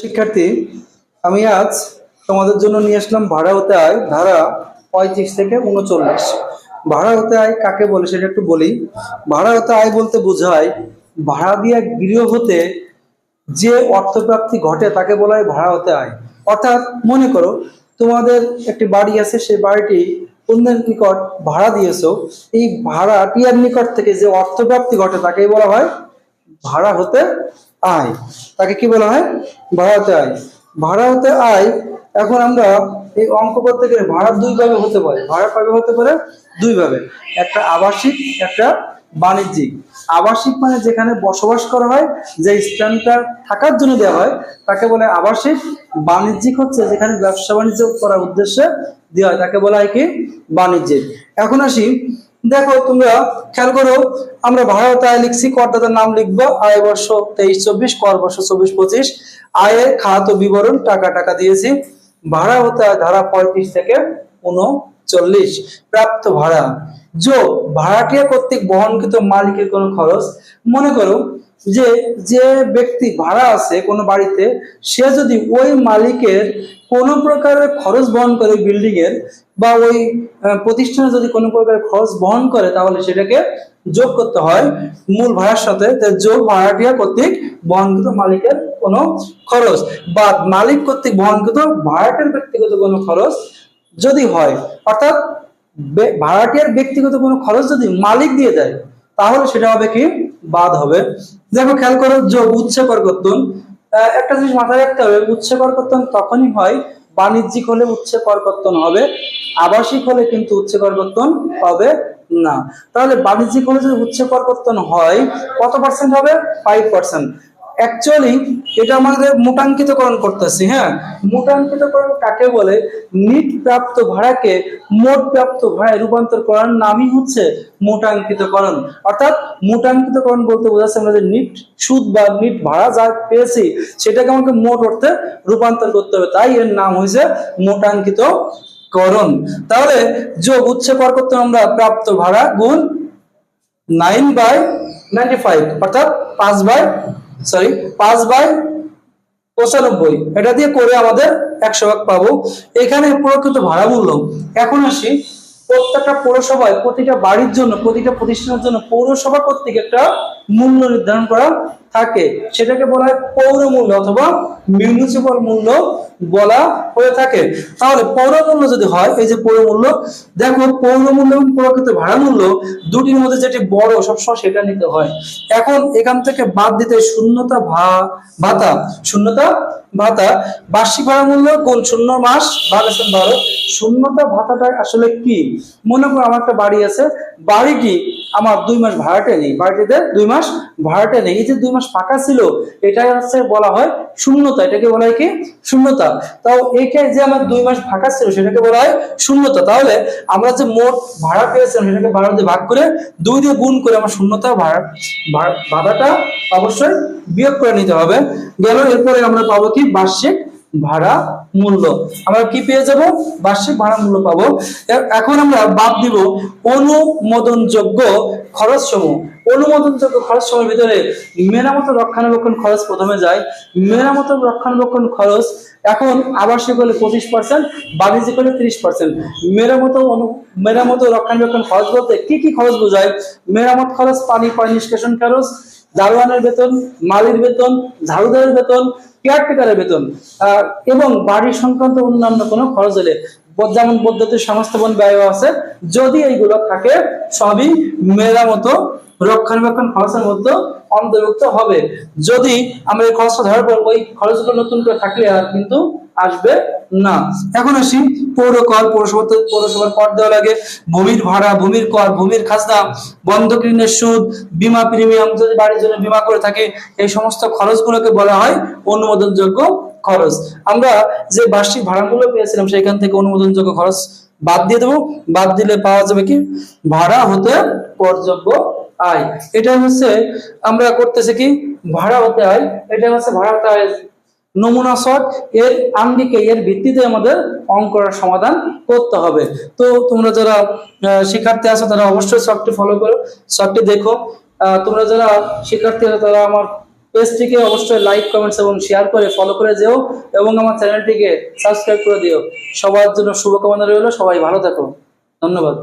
শিক্ষার্থী, আমি আজ তোমাদের জন্য নিয়ে আসলাম ভাড়া হতে আয় ধারা পঁয়ত্রিশ থেকে উনচল্লিশ। ভাড়া হতে আয় কাকে বলে সেটা একটু বলি। ভাড়া হতে আয় বলতে বোঝায়, ভাড়া দিয়া গৃহ হতে যে অর্থপ্রাপ্তি ঘটে তাকে বলা হয় ভাড়া হতে আয়। অর্থাৎ মনে করো, তোমাদের একটি বাড়ি আছে, সেই বাড়িটি অন্যের নিকট ভাড়া দিয়েছ। এই ভাড়াটিয়ার নিকট থেকে যে অর্থপ্রাপ্তি ঘটে তাকেই বলা হয় ভাড়া হতে আয়। তাকে কি বলা হয়? ভাড়া হতে আয়। ভাড়া হতে আয়, এখন আমরা এই অঙ্ক করতে গেলে ভাড়া দুই ভাবে হতে পারে। ভাড়া কবে হতে পারে? দুই ভাবে একটা আবাসিক, একটা বাণিজ্যিক। আবাসিক মানে যেখানে বসবাস করা হয়, যে স্থানটা থাকার জন্য দেওয়া হয়, তাকে বলে আবাসিক। বাণিজ্যিক হচ্ছে যেখানে ব্যবসা বাণিজ্য করার উদ্দেশ্যে দেওয়া হয়, তাকে বলা হয় কি? বাণিজ্যিক। এখন আসি দেখো, তোমরা খেয়াল করো, আমরা ভারত আয় লিখছি করদাতার নাম লিখব, আয় বর্ষ তেইশ চব্বিশ, কর বর্ষ চব্বিশ পঁচিশ। আয়ের খাত বিবরণ, টাকা টাকা দিয়েছি। ভাড়া হতে ধারা পঁয়ত্রিশ থেকে উনচল্লিশ প্রাপ্ত ভাড়া। যোগ ভাড়াটিয়া কর্তৃক বহনকৃত মালিকের কোনো খরচ? মনে করো যে যে ব্যক্তি ভাড়া আছে কোনো বাড়িতে, সে যদি ওই মালিকের কোনো প্রকারের খরচ বহন করে বিল্ডিং এর বা ওই প্রতিষ্ঠানে যদি কোনো প্রকারের খরচ বহন করে, তাহলে সেটাকে যোগ করতে হয় মূল ভাড়ার সাথে। যোগ ভাড়াটিয়া কর্তৃক বহনকৃত মালিকের কোনো খরচ বা মালিক কর্তৃক বহনকৃত ভাড়াটের ব্যক্তিগত কোনো খরচ যদি হয়, অর্থাৎ ভাড়াটিয়ার ব্যক্তিগত কোনো খরচ যদি মালিক দিয়ে দেয়, তাহলে সেটা হবে কি? বাদ হবে। দেখো খেয়াল করো, যোগ উচ্চ করকর্তন একটা জিনিস মাথায় রাখতে হবে উচ্চ করকর্তন তখনই হয় বাণিজ্যিক হলে উচ্চ করকর্তন হবে, আবাসিক হলে কিন্তু উচ্চ করকর্তন হবে না। তাহলে বাণিজ্যিক হলে যদি উচ্চ করকর্তন হয়, কত পার্সেন্ট হবে? ফাইভ পার্সেন্ট অ্যাকচুয়ালি এটা আমাদের মোটাঙ্কিতকরণ করতেছি হ্যাঁ? মোটাঙ্কিতকরণ কাকে বলে? নিট প্রাপ্ত ভাড়াকে মোট প্রাপ্ত ভাড়ায় রূপান্তর করার নামই হচ্ছে মোটাঙ্কিতকরণ। অর্থাৎ মোটাঙ্কিতকরণ বলতে বোঝাচ্ছে আমরা যে নিট সুদ বা নিট ভাড়া যা পেয়েছি, সেটাকে আমাকে মোট অর্থে রূপান্তর করতে হবে। তাই এর নাম হয়েছে মোটাঙ্কিত করণ তাহলে যোগ উচ্ছে কর করতে আমরা প্রাপ্ত ভাড়া গুণ নাইন বাই নাইনটি ফাইভ, অর্থাৎ পাঁচ বাই সরি পাঁচ বাই পঁচানব্বই। এটা দিয়ে করে আমাদের একশো ভাগ পাবো। এখানে প্রকৃত ভাড়া মূল্য এখন আসি প্রত্যেকটা পৌরসভায় প্রতিটা বাড়ির জন্য, প্রতিটা প্রতিষ্ঠানের জন্য পৌরসভা কর্তৃক একটা মূল্য নির্ধারণ করা থাকে। সেটাকে বলা হয় পৌর মূল্য অথবা মিউনিসিপাল মূল্য বলা হয়ে থাকে। তাহলে পৌর মূল্য যদি হয়, এই যে পৌর মূল্য, দেখো পৌর মূল্য এবং প্রকৃত ভাড়া মূল্য দুটির মধ্যে যেটি বড় সবসময় সেটা নিতে হয়। এখন এখান থেকে বাদ দিতে শূন্যতা ভা- ভাতা। শূন্যতা ভাতা, বার্ষিক ভাড়া মূল্য কোন শূন্য মাস ভাগাছেন বারো শূন্যতা ভাতাটা আসলে কি? মনে করো আমার একটা বাড়ি আছে। বাড়িটি আমার দুই মাস ভাড়াটে নেই বাড়িটিতে দুই মাস ভাড়াটে নেই। এই যে দুই মাস ফাঁকা ছিল, এটাই হচ্ছে বলা হয় শূন্যতা। এটাকে বলা হয় কি? শূন্যতা। তাও এইখানে যে আমার দুই মাস ফাঁকা ছিল, সেটাকে বলা হয় শূন্যতা। তাহলে আমরা যে মোট ভাড়া পেয়েছিলাম, সেটাকে ভাড়া দিয়ে ভাগ করে দুই দিয়ে গুণ করে আমার শূন্যতা, ভাড়া, ভাড়া- ভাড়াটা অবশ্যই বিয়োগ করে নিতে হবে। গেল, এরপরে আমরা পাবো কি? বার্ষিক ভাড়া মূল্য। আমরা কি পেয়ে যাব? বার্ষিক ভাড়া মূল্য পাবো। এখন আমরা বাদ দিব অনুমোদনযোগ্য খরচ সমূহ অনুমোদনযোগ্য খরচ সমূহের ভিতরে মেরামত রক্ষণাবেক্ষণ খরচ প্রথমে যায়। মেরামত রক্ষণাবেক্ষণ খরচ এখন আবাসিক হলে পঁচিশ পার্সেন্ট বাণিজ্যিক হলে ত্রিশ পার্সেন্ট মেরামত মেরামত রক্ষণাবেক্ষণ খরচ বলতে কি কি খরচ বোঝায়? মেরামত খরচ, পানি পানি নিষ্কাশন খরচ দারোয়ানের বেতন, মালির বেতন, ঝাড়ুদারের বেতন কেয়ারটেকারের বেতন এবং বাড়ি সংক্রান্ত অন্যান্য কোনো খরচ হলে যেমন পদ্ধতির সংস্থাপন ব্যয় আছে, যদি এইগুলো থাকে, সবই মেরামত রক্ষণাবেক্ষণ খরচের মধ্যে অন্তর্ভুক্ত হবে। যদি আমরা এই খরচটা ধরার পর ওই খরচগুলো নতুন করে থাকলে আর কিন্তু আসবে না। এখন আসি পৌর কর পৌরসভা পৌরসভার কর দেওয়া লাগে। ভূমির ভাড়া, ভূমির কর, ভূমির খাজনা বন্ধক ঋণের সুদ, বীমা প্রিমিয়াম, যদি বাড়ির জন্য বীমা করে থাকে, এই সমস্ত খরচগুলোকে বলা হয় অনুমোদনযোগ্য খরচ। আমরা যে বার্ষিক ভাড়াগুলো পেয়েছিলাম, সেখান থেকে অনুমোদনযোগ্য খরচ বাদ দিয়ে দেবো। বাদ দিলে পাওয়া যাবে কি? ভাড়া হতে করযোগ্য আয়। এটা হচ্ছে, আমরা করতেছি কি? ভাড়া হতে আয়। এটা হচ্ছে ভাড়া হতে আয় নমুনা শট এর আঙ্গিকে, এর ভিত্তিতে আমাদের অঙ্কটার সমাধান করতে হবে। তো তোমরা যারা শিক্ষার্থী আছো, তারা অবশ্যই শটটি ফলো করো শটটি দেখো। তোমরা যারা শিক্ষার্থী আছো, তারা আমার পেজটিকে অবশ্যই লাইক কমেন্টস এবং শেয়ার করে ফলো করে যেও এবং আমার চ্যানেলটিকে সাবস্ক্রাইব করে দিও। সবার জন্য শুভকামনা রইল, সবাই ভালো থাকো। ধন্যবাদ।